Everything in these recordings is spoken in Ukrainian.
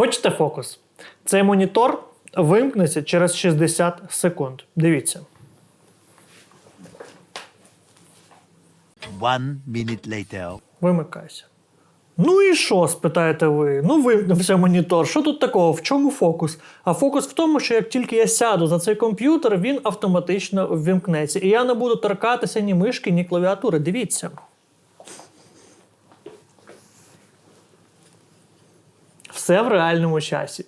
Хочете фокус? Цей монітор вимкнеться через 60 секунд. Дивіться. One minute later. Вимикайся. Ну і що, спитаєте ви? Ну, вимкнувся монітор. Що тут такого? В чому фокус? А фокус в тому, що як тільки я сяду за цей комп'ютер, він автоматично ввімкнеться. І я не буду торкатися ні мишки, ні клавіатури. Дивіться. Все в реальному часі.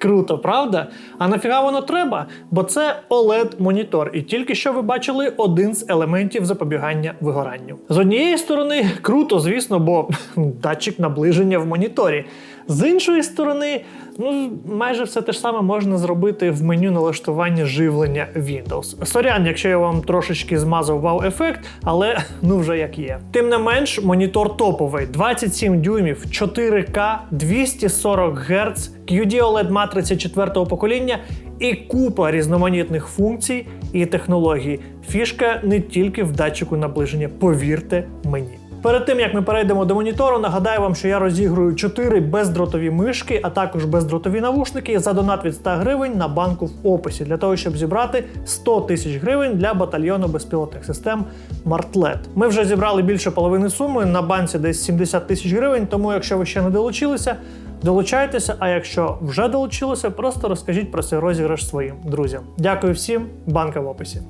Круто, правда? А нафіга воно треба? Бо це OLED-монітор, і тільки що ви бачили один з елементів запобігання вигоранню. З однієї сторони, круто, звісно, бо датчик наближення в моніторі. З іншої сторони, ну майже все те ж саме можна зробити в меню налаштування живлення Windows. Сорян, якщо я вам трошечки змазав вау-ефект, але ну вже як є. Тим не менш, монітор топовий: 27 дюймів, 4К, 240 Гц, QD OLED матриця 4-го покоління і купа різноманітних функцій і технологій. Фішка не тільки в датчику наближення, повірте мені. Перед тим як ми перейдемо до монітору, нагадаю вам, що я розігрую 4 бездротові мишки, а також бездротові навушники за донат від 100 гривень на банку в описі для того, щоб зібрати 100 тисяч гривень для батальйону безпілотних систем Martlet. Ми вже зібрали більше половини суми на банці десь 70 тисяч гривень. Тому, якщо ви ще не долучилися, долучайтеся. А якщо вже долучилися, просто розкажіть про цей розіграш своїм друзям. Дякую всім, банка в описі.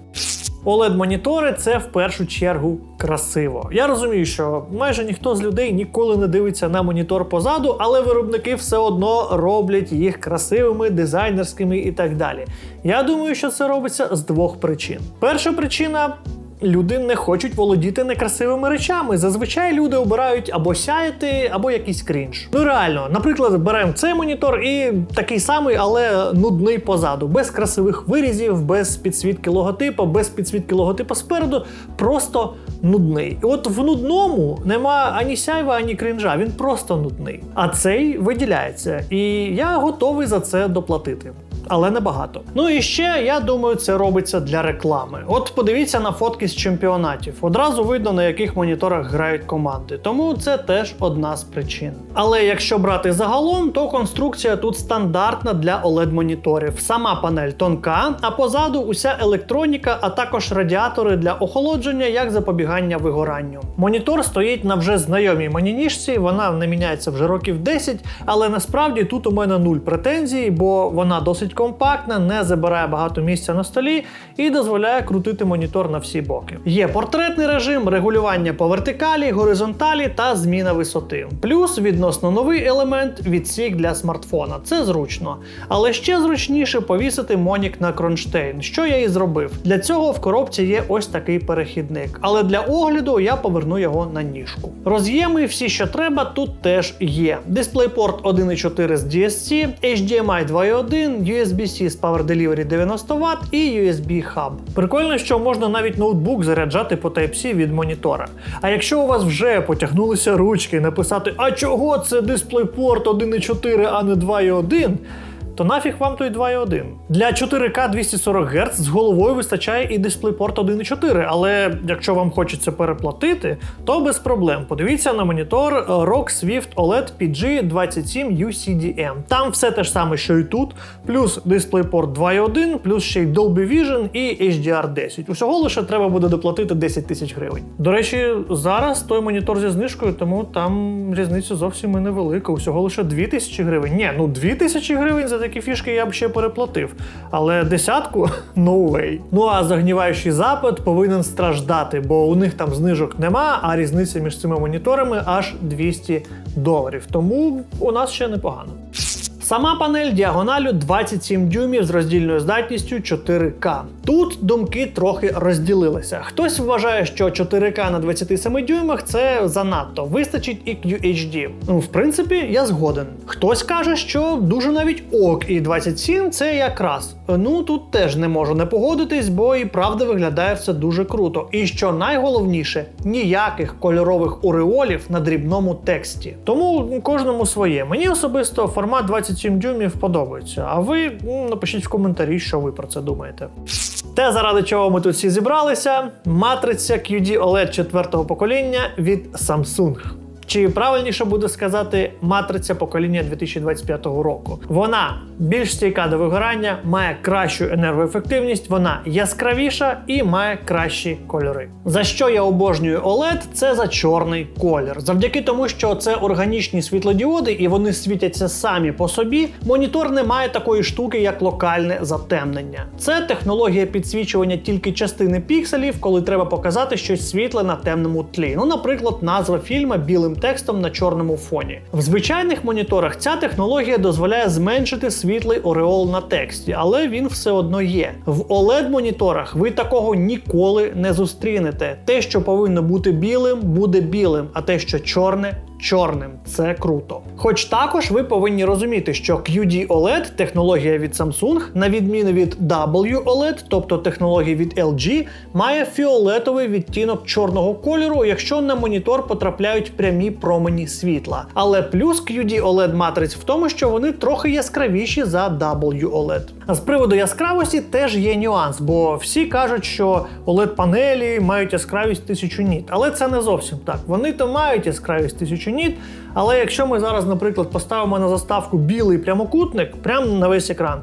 OLED-монітори це в першу чергу красиво. Я розумію, що майже ніхто з людей ніколи не дивиться на монітор позаду, але виробники все одно роблять їх красивими, дизайнерськими і так далі. Я думаю, що це робиться з двох причин. Перша причина. Люди не хочуть володіти некрасивими речами. Зазвичай люди обирають або сяяти, або якийсь крінж. Ну реально, наприклад, беремо цей монітор і такий самий, але нудний позаду, без красивих вирізів, без підсвітки логотипа, без підсвітки логотипа спереду, просто нудний. І от в нудному нема ані сяйва, ані крінжа. Він просто нудний. А цей виділяється, і я готовий за це доплатити. Але небагато. Ну і ще я думаю, це робиться для реклами. От подивіться на фотки з чемпіонатів. Одразу видно на яких моніторах грають команди. Тому це теж одна з причин. Але якщо брати загалом, то конструкція тут стандартна для oled моніторів Сама панель тонка, а позаду уся електроніка, а також радіатори для охолодження як запобігання вигоранню. Монітор стоїть на вже знайомій мені ніжці, вона не міняється вже років 10, але насправді тут у мене нуль претензій, бо вона досить компактна, не забирає багато місця на столі і дозволяє крутити монітор на всі боки. Є портретний режим, регулювання по вертикалі, горизонталі та зміна висоти. Плюс відносно новий елемент відсік для смартфона. Це зручно. Але ще зручніше повісити монік на кронштейн, що я і зробив. Для цього в коробці є ось такий перехідник. Але для огляду я поверну його на ніжку. Роз'єми, всі, що треба, тут теж є. DisplayPort 1.4 з DSC, HDMI 2.1, USB-C з Power Delivery 90 Вт і USB Hub. Прикольно, що можна навіть ноутбук заряджати по Type-C від монітора. А якщо у вас вже потягнулися ручки написати, а чого це DisplayPort 1.4, а не 2.1, то нафіг вам той 2.1. Для 4К 240 Гц з головою вистачає і DisplayPort 1.4, але якщо вам хочеться переплатити, то без проблем. Подивіться на монітор ROG Swift OLED PG27 UCDM. Там все те ж саме, що і тут, плюс DisplayPort 2.1, плюс ще й Dolby Vision і HDR10. Усього лише треба буде доплатити 10 тисяч гривень. До речі, зараз той монітор зі знижкою, тому там різниця зовсім і невелика. Усього лише 2 тисячі гривень. Ні, ну 2 тисячі гривень за такі фішки я б ще переплатив. Але десятку no way. Ну а загніваючий запит повинен страждати, бо у них там знижок нема, а різниця між цими моніторами аж 200 доларів. Тому у нас ще непогано. Сама панель діагоналю 27 дюймів з роздільною здатністю 4К. Тут думки трохи розділилися. Хтось вважає, що 4К на 27 дюймах це занадто, вистачить і QHD. Ну, в принципі, я згоден. Хтось каже, що дуже навіть ок, і 27 це якраз. Ну тут теж не можу не погодитись, бо і правда виглядає все дуже круто. І що найголовніше, ніяких кольорових уреолів на дрібному тексті. Тому кожному своє. Мені особисто формат 27 дюймів подобається. А ви напишіть в коментарі, що ви про це думаєте. Те, заради чого ми тут всі зібралися, матриця QD OLED 4 покоління від Samsung. Чи правильніше буде сказати матриця покоління 2025 року. Вона більш стійка до вигорання, має кращу енергоефективність, вона яскравіша і має кращі кольори. За що я обожнюю OLED? Це за чорний колір. Завдяки тому, що це органічні світлодіоди і вони світяться самі по собі. Монітор не має такої штуки, як локальне затемнення. Це технологія підсвічування тільки частини пікселів, коли треба показати щось світле на темному тлі. Ну, наприклад, назва фільма білим текстом на чорному фоні. В звичайних моніторах ця технологія дозволяє зменшити світлий ореол на тексті, але він все одно є. В oled моніторах ви такого ніколи не зустрінете. Те, що повинно бути білим, буде білим, а те, що чорне. Чорним це круто. Хоч також ви повинні розуміти, що QD OLED, технологія від Samsung, на відміну від WOLED, тобто технології від LG, має фіолетовий відтінок чорного кольору, якщо на монітор потрапляють прямі промені світла. Але плюс QD OLED матриць в тому, що вони трохи яскравіші за WOLED. А з приводу яскравості теж є нюанс, бо всі кажуть, що oled панелі мають яскравість 1000 ніт. Але це не зовсім так. Вони то мають яскравість 1000 ніт, але якщо ми зараз, наприклад, поставимо на заставку білий прямокутник прямо на весь екран,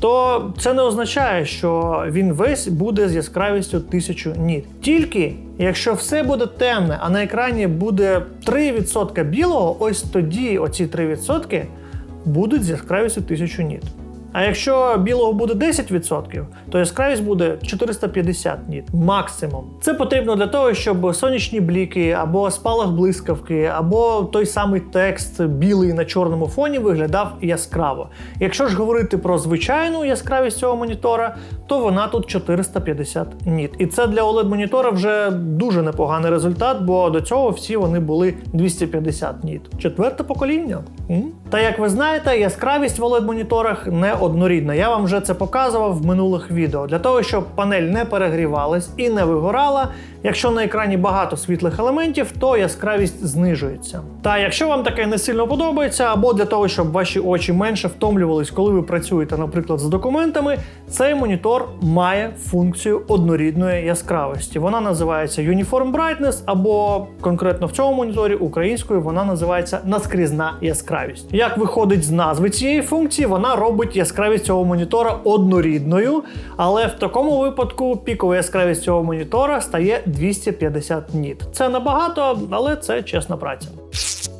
то це не означає, що він весь буде з яскравістю 1000 ніт. Тільки якщо все буде темне, а на екрані буде 3% білого, ось тоді оці 3% будуть з яскравістю 1000 ніт. А якщо білого буде 10%, то яскравість буде 450 ніт максимум. Це потрібно для того, щоб сонячні бліки, або спалах блискавки, або той самий текст білий на чорному фоні виглядав яскраво. Якщо ж говорити про звичайну яскравість цього монітора, то вона тут 450 ніт. І це для oled монітора вже дуже непоганий результат, бо до цього всі вони були 250 ніт. Четверте покоління. Та як ви знаєте, яскравість в oled моніторах не однорідна. Я вам вже це показував в минулих відео. Для того, щоб панель не перегрівалась і не вигорала. Якщо на екрані багато світлих елементів, то яскравість знижується. Та якщо вам таке не сильно подобається, або для того, щоб ваші очі менше втомлювались, коли ви працюєте, наприклад, з документами, цей монітор має функцію однорідної яскравості. Вона називається Uniform Brightness, або конкретно в цьому моніторі українською вона називається наскрізна яскравість. Як виходить з назви цієї функції, вона робить яскравість цього монітора однорідною, але в такому випадку пікова яскравість цього монітора стає 250 ніт. Це набагато, але це чесна праця.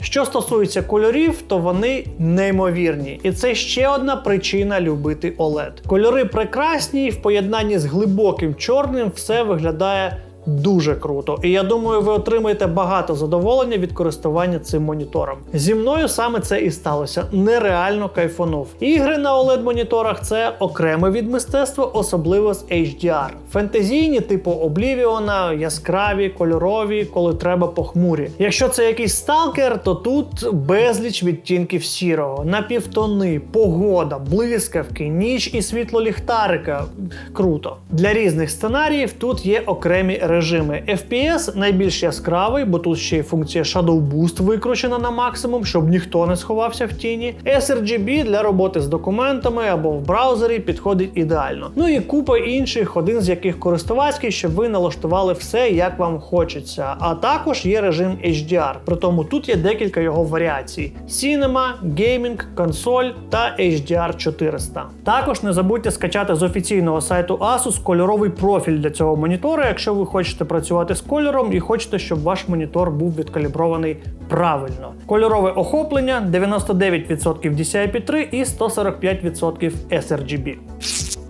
Що стосується кольорів, то вони неймовірні, і це ще одна причина любити OLED. Кольори прекрасні, і в поєднанні з глибоким чорним все виглядає. Дуже круто, і я думаю, ви отримаєте багато задоволення від користування цим монітором. Зі мною саме це і сталося. Нереально кайфанув. Ігри на oled моніторах це окреме від мистецтва, особливо з HDR. Фентезійні, типу Oblivion, яскраві, кольорові, коли треба похмурі. Якщо це якийсь сталкер, то тут безліч відтінків сірого, напівтони, погода, блискавки, ніч і світло ліхтарика. Круто. Для різних сценаріїв тут є окремі режими. FPS найбільш яскравий, бо тут ще й функція Shadow Boost викручена на максимум, щоб ніхто не сховався в тіні. sRGB для роботи з документами або в браузері підходить ідеально. Ну і купа інших, один з яких користувацький, щоб ви налаштували все, як вам хочеться. А також є режим HDR. Притому тут є декілька його варіацій: Cinema, Gaming, консоль та HDR 400. Також не забудьте скачати з офіційного сайту Asus кольоровий профіль для цього монітора, якщо ви хочете працювати з кольором і хочете, щоб ваш монітор був відкалібрований правильно. Кольорове охоплення 99% DCI-P3 і 145% sRGB.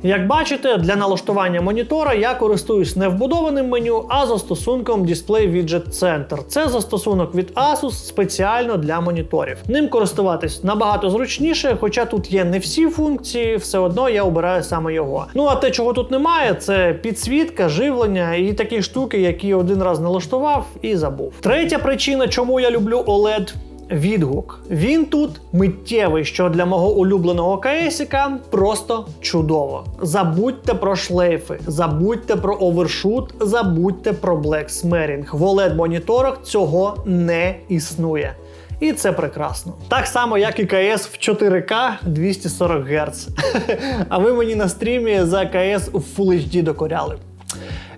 Як бачите, для налаштування монітора я користуюсь не вбудованим меню, а застосунком Display Widget Center. Це застосунок від Asus спеціально для моніторів. Ним користуватись набагато зручніше, хоча тут є не всі функції, все одно я обираю саме його. Ну а те, чого тут немає, це підсвітка, живлення і такі штуки, які один раз налаштував і забув. Третя причина, чому я люблю OLED. Відгук. Він тут миттєвий, що для мого улюбленого КСіка просто чудово. Забудьте про шлейфи, забудьте про овершут, забудьте про Black Smearing. В oled моніторах цього не існує. І це прекрасно. Так само, як і КС в 4К 240 Гц. А ви мені на стрімі за КС у Full HD докоряли.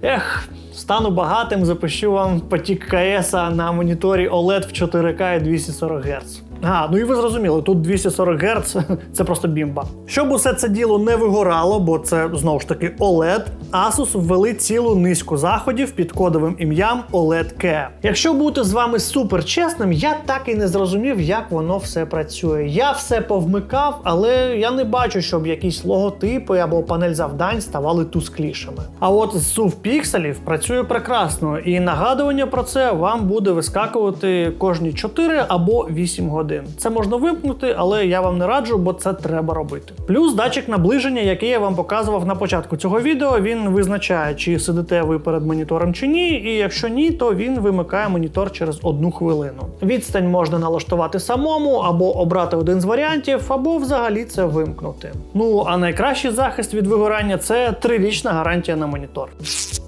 Ех, Стану багатим, запущу вам потік КС на моніторі OLED в 4К і 240 Гц. А, ну і ви зрозуміли, тут 240 Гц це просто бімба. Щоб усе це діло не вигорало, бо це знову ж таки OLED, Asus ввели цілу низку заходів під кодовим ім'ям OLED Care. Якщо бути з вами супер чесним, я так і не зрозумів, як воно все працює. Я все повмикав, але я не бачу, щоб якісь логотипи або панель завдань ставали тусклішими. А от з SUV працює прекрасно, і нагадування про це вам буде вискакувати кожні 4 або 8 годин. Це можна вимкнути, але я вам не раджу, бо це треба робити. Плюс датчик наближення, який я вам показував на початку цього відео, він визначає, чи сидите ви перед монітором чи ні. І якщо ні, то він вимикає монітор через одну хвилину. Відстань можна налаштувати самому, або обрати один з варіантів, або взагалі це вимкнути. Ну а найкращий захист від вигорання це трирічна гарантія на монітор.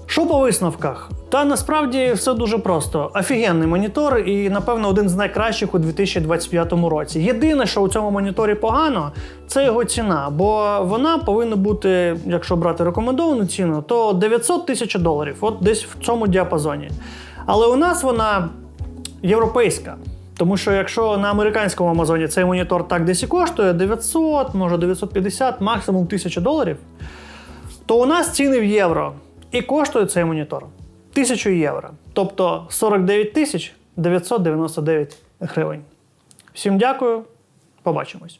Що по висновках? Та насправді все дуже просто. Офігенний монітор і, напевно, один з найкращих у 2025 році. Єдине, що у цьому моніторі погано, це його ціна, бо вона повинна бути, якщо брати рекомендовану ціну, то 900 тисяч доларів, от десь в цьому діапазоні. Але у нас вона європейська. Тому що якщо на американському Амазоні цей монітор так десь і коштує 900, може 950, максимум 1000 доларів, то у нас ціни в євро. І коштує цей монітор 1000 євро. Тобто 49 тисяч 999 гривень. Всім дякую, побачимось.